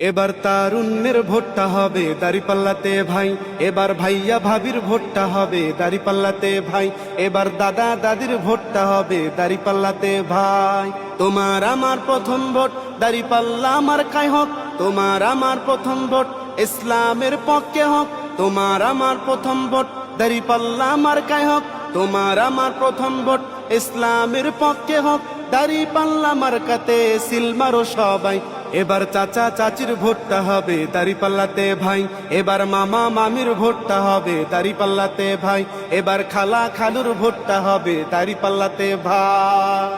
এবার তারুণ্যের ভোটটা হবে দাড়িপাল্লাতে ভাই, এবার ভাইয়া ভাবির ভোটটা হবে দাড়িপাল্লাতে ভাই, এবার দাদা দাদির ভোটটা হবে দাড়িপাল্লাতে ভাই। তোমার আমার প্রথম ভোট, দাড়িপাল্লা আমার কায় হোক? তোমার আমার প্রথম ভোট, ইসলামের পক্ষে হোক? তোমার আমার প্রথম ভোট, দাড়িপাল্লা আমার কায় হোক? তোমার আমার প্রথম ভোট, ইসলামের পক্ষে হোক? দাড়ি পাল্লা মার্কাতে সিলমারো সবাই। এবার চাচা চাচির ভোটটা হবে দাড়ি পাল্লাতে ভাই। এবার মামা মামির ভোটটা হবে দাড়ি পাল্লাতে ভাই। এবার খালা খালুর ভোটটা হবে দাড়ি পাল্লাতে ভাই।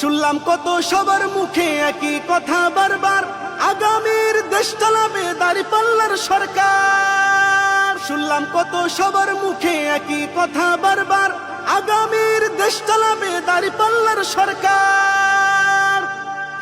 শুনলাম কত সবার মুখে একই কথা বারবার, আগামীর দেশ চালাবে দাড়ি পাল্লার সরকার। শুনলাম কত সবার মুখে একই কথা বারবার, আগামীর দেশ চালাবে দাড়ি পাল্লার সরকার।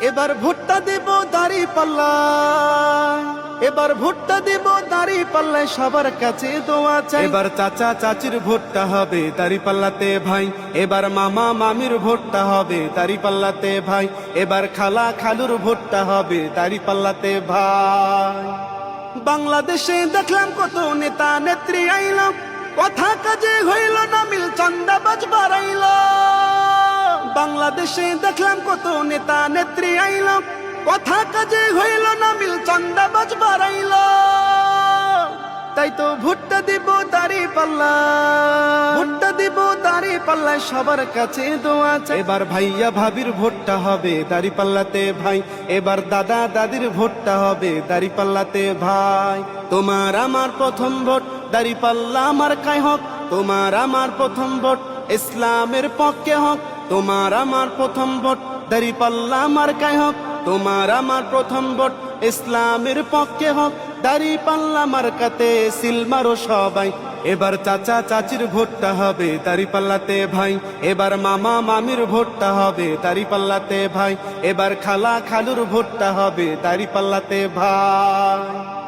এবার ভোটটা দেব দাড়ি পাল্লায়। এবার ভোটটা দেব দাড়ি পাল্লায়, সবার কাছে দোয়া চাই। এবার চাচা চাচির ভোটটা হবে দাড়ি পাল্লাতে ভাই। এবার মামা মামির ভোটটা হবে দাড়ি পাল্লাতে ভাই। এবার খালা খালুর ভোটটা হবে দাড়ি পাল্লাতে ভাই। বাংলাদেশে দেখলাম কত নেতা নেত্রী আইলাম। কথা কাজে হইল না মিল বাড়াইল বাংলাদেশে দেখলাম কত নেতা নেত্রী আইলাম। কথা কাজে হইল না, মিল চান্দাবাজ বাড়াইল। তাই তো ভুট্টা দিব দাড়ি পাল্লা। ভুট্টা দিব দাড়ি পাল্লায় সবার কাছে দোয়া চাই। এবার ভাইয়া ভাবির ভোটটা হবে দাড়ি পাল্লাতে ভাই। এবার দাদা দাদির ভোটটা হবে দাড়ি পাল্লাতে ভাই। তোমার আমার প্রথম ভোট দাড়ি পাল্লা আমার কায় হোক। তোমার আমার প্রথম ভোট, ইসলামের পক্ষে হোক। তোমার আমার প্রথম ভোট, দাড়ি পাল্লা আমার কায় হোক। তোমার আমার প্রথম ভোট, ইসলামের পক্ষে হোক। দাড়ি পাল্লা মার্কাতে সিলমারো সবাই। এবার চাচা চাচির ভোটটা হবে দাড়ি পাল্লাতে ভাই। এবার মামা মামির ভোটটা হবে দাড়ি পাল্লাতে ভাই। এবার খালা খালুর ভোটটা হবে দাড়ি পাল্লাতে ভাই।